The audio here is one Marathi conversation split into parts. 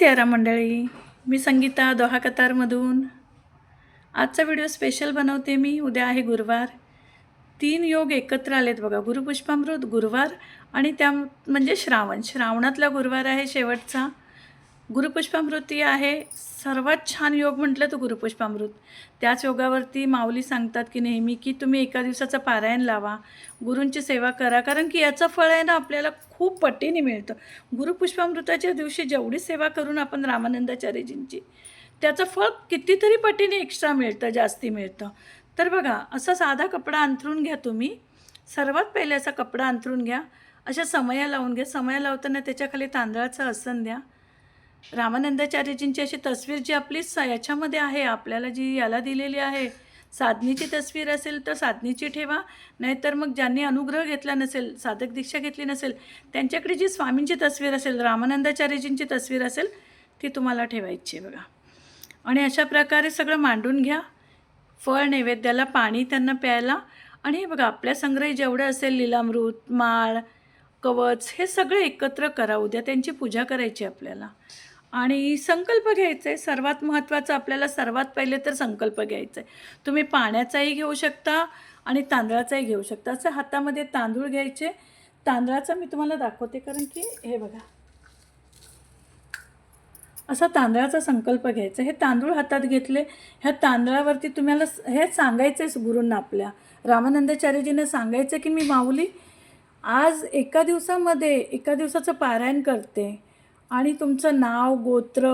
तेरा मंडळी मी संगीता दोहा कतारमधून आजचा व्हिडिओ स्पेशल बनवते मी उद्या आहे गुरुवार. तीन योग एकत्र आलेत बघा गुरुपुष्पामृत गुरुवार आणि त्या म्हणजे श्रावण. श्रावणातला गुरुवार आहे शेवटचा. गुरुपुष्पामृती आहे. सर्वात छान योग म्हटलं तर गुरुपुष्पामृत. त्याच योगावरती माऊली सांगतात की नेहमी की तुम्ही एका दिवसाचं पारायण लावा. गुरूंची सेवा करा. कारण की याचं फळ आहे ना आपल्याला खूप पटीने मिळतं. गुरुपुष्पामृताच्या दिवशी जेवढी सेवा करून आपण रामानंदाचार्यजींची त्याचं फळ कितीतरी पटीने एक्स्ट्रा मिळतं जास्ती मिळतं. तर बघा असा साधा कपडा अंथरून घ्या तुम्ही. सर्वात पहिले असा कपडा अंथरून घ्या. अशा समया लावून घ्या. समया लावताना त्याच्याखाली तांदळाचं आसन द्या. रामानंदाचार्यजींची अशी तस्वीर जी आपली स याच्यामध्ये आहे आपल्याला जी याला दिलेली आहे साधनीची तस्वीर असेल तर साधनीची ठेवा नाहीतर मग ज्यांनी अनुग्रह घेतला नसेल साधक दीक्षा घेतली नसेल त्यांच्याकडे जी स्वामींची तस्वीर असेल रामानंदाचार्यजींची तस्वीर असेल ती तुम्हाला ठेवायची आहे बघा. आणि अशा प्रकारे सगळं मांडून घ्या. फळ नैवेद्याला पाणी त्यांना प्यायला. आणि हे बघा आपल्या संग्रही जेवढं असेल लिलामृत माळ कवच हे सगळं एकत्र करा. उद्या त्यांची पूजा करायची आपल्याला. आणि संकल्प घ्यायचा. आहे सर्वात महत्त्वाचं आपल्याला सर्वात पहिले तर संकल्प घ्यायचा. आहे तुम्ही पाण्याचाही घेऊ शकता आणि तांदळाचाही घेऊ शकता. असं हातामध्ये तांदूळ घ्यायचे. तांदळाचा मी तुम्हाला दाखवते कारण की हे बघा. असा तांदळाचा संकल्प घ्यायचा. हे तांदूळ हातात घेतले. ह्या तांदळावरती तुम्हाला हे सांगायचं आहे गुरूंना आपल्या. रामानंदाचार्यजींना सांगायचं की मी माऊली आज एका दिवसामध्ये एका दिवसाचं पारायण करते. आणि तुमचं नाव गोत्र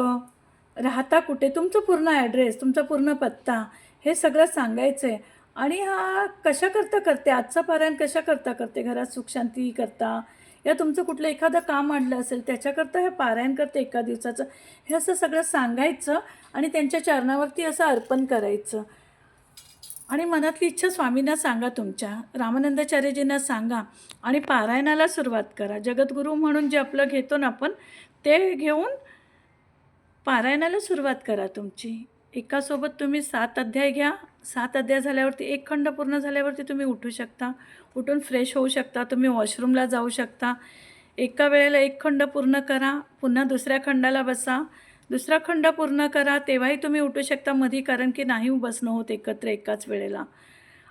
राहता कुठे? तुमचं पूर्ण ॲड्रेस तुमचा पूर्ण पत्ता हे सगळं सांगायचं आहे आणि हा कशा करता करते? आजचा पारायण कशा करता करते? घरात सुखशांती करता? या तुमचं कुठलं एखादं काम आणलं असेल त्याच्याकरता हे पारायण करते एका दिवसाचं. हे असं सगळं सांगायचं आणि त्यांच्या चरणावरती असं अर्पण करायचं. आणि मनातली इच्छा स्वामींना सांगा तुमच्या रामानंदाचार्यजींना सांगा आणि पारायणाला सुरुवात करा. जगद्गुरू म्हणून जे आपलं घेतो ना आपण ते घेऊन पारायणाला सुरुवात करा तुमची. एकासोबत तुम्ही सात अध्याय घ्या. सात अध्याय झाल्यावरती एक खंड पूर्ण झाल्यावरती तुम्ही उठू शकता. उठून फ्रेश होऊ शकता. तुम्ही वॉशरूमला जाऊ शकता. एका वेळेला एक खंड पूर्ण करा. पुन्हा दुसऱ्या खंडाला बसा. दुसरा खंड पूर्ण करा तेव्हाही तुम्ही उठू शकता मधी कारण की नाही बसणं होत एकत्र एकाच वेळेला.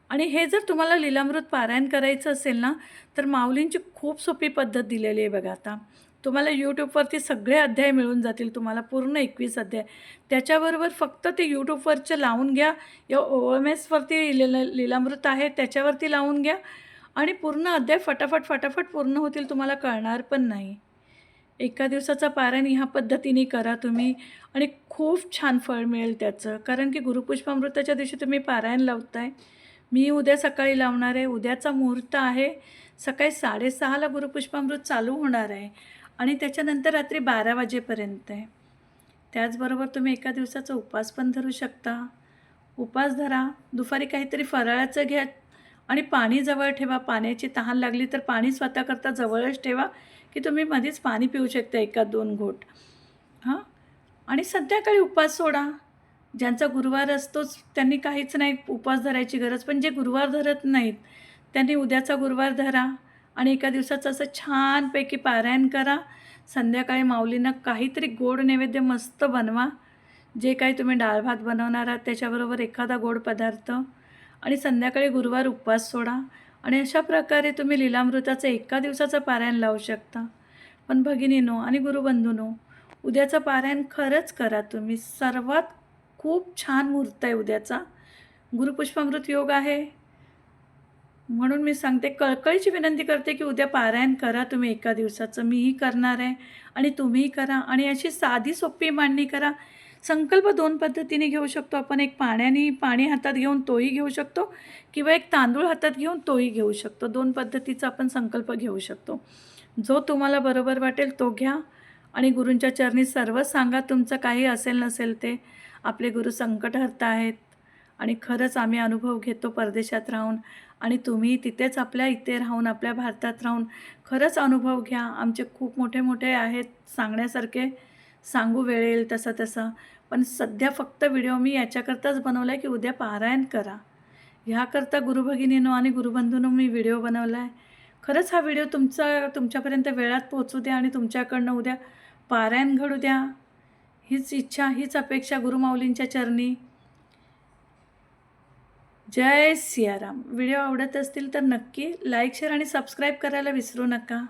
आणि हे जर तुम्हाला लीलामृत पारायण करायचं असेल ना तर माऊलींची खूप सोपी पद्धत दिलेली आहे बघा आता. तुम्हाला यूट्यूबवरती सगळे अध्याय मिळून जातील तुम्हाला पूर्ण एकवीस अध्याय. त्याच्याबरोबर फक्त ते यूट्यूबवरचे लावून घ्या. या ओ एम एसवरती लिला लीलामृत आहे त्याच्यावरती लावून घ्या. आणि पूर्ण अध्याय फटाफट फटाफट पूर्ण होतील तुम्हाला कळणार पण नाही. एका दिवसाचा पारायण ह्या पद्धतीने करा तुम्ही आणि खूप छान फळ मिळेल त्याचं. कारण की गुरुपुष्पामृताच्या दिवशी तुम्ही पारायण लावताय. मी उद्या सकाळी लावणार आहे. उद्याचा मुहूर्त आहे. सकाळी साडेसहाला गुरुपुष्पामृत चालू होणार आहे. आणि त्याच्यानंतर रात्री बारा वाजेपर्यंत आहे. त्याचबरोबर तुम्ही एका दिवसाचा उपवास पण धरू शकता. उपवास धरा. दुपारी काहीतरी फराळाचं घ्या. आणि पाणी जवळ ठेवा. पाण्याची तहान लागली तर पाणी स्वतःकरता जवळच ठेवा की तुम्ही मध्येच पाणी पिऊ शकता एका दोन घोट. हां? आणि संध्याकाळी उपवास सोडा. ज्यांचा गुरुवार असतोच त्यांनी काहीच नाही उपवास धरायची गरज. पण जे गुरुवार धरत नाहीत त्यांनी उद्याचा गुरुवार धरा आणि एका दिवसाचं असं छानपैकी पारायण करा. संध्याकाळी माऊलींना काहीतरी गोड नैवेद्य मस्त बनवा. जे काही तुम्ही डाळ भात बनवणार आहात त्याच्याबरोबर एखादा गोड पदार्थ आणि संध्याकाळी गुरुवार उपवास सोडा. आणि अशा प्रकारे तुम्ही लीलामृताचं एका दिवसाचं पारायण लावू शकता. पण भगिनीनो आणि गुरुबंधूनो उद्याचं पारायण खरंच करा तुम्ही. सर्वात खूप छान मुहूर्त आहे उद्याचा. गुरुपुष्पामृत योग आहे. म्हणून मी सांगते कळकळीची विनंती करते की उद्या पारायण करा तुम्ही एका दिवसाचं. मीही करणार आहे आणि तुम्हीही करा. आणि अशी साधी सोपी मांडणी करा संकल्प दोन पद्धतीने घेऊ शकतो. आपण एक पाण्याने पाणी हातात घेऊन तोही घेऊ शकतो किंवा एक तांदूळ हातात घेऊन तोही घेऊ शकतो. दोन पद्धतीचा आपण संकल्प घेऊ शकतो. जो तुम्हाला बरोबर वाटेल तो घ्या आणि गुरूंच्या चरणी सर्व सांगा. तुमचं काही असेल नसेल ते आपले गुरु संकट हरता आहेत आणि खरंच आम्ही अनुभव घेतो परदेशात राहून आणि तुम्ही तिथेच आपल्या इथे राहून आपल्या भारतात राहून खरंच अनुभव घ्या. आमचे खूप मोठे मोठे आहेत सांगण्यासारखे. सांगू वेळेल तसं तसं पण सध्या फक्त व्हिडिओ मी याच्याकरताच बनवला आहे की उद्या पारायण करा. ह्याकरता गुरुभगिनीनो आणि गुरुबंधूनं मी व्हिडिओ बनवला आहे खरंच हा व्हिडिओ तुमचा तुमच्यापर्यंत वेळात पोहोचू द्या आणि तुमच्याकडनं उद्या पारायण घडू द्या. हीच इच्छा हीच अपेक्षा गुरुमाऊलींच्या चरणी. जय सियाराम. व्हिडिओ आवडत असतील तर नक्की लाईक शेअर आणि सबस्क्राईब करायला विसरू नका.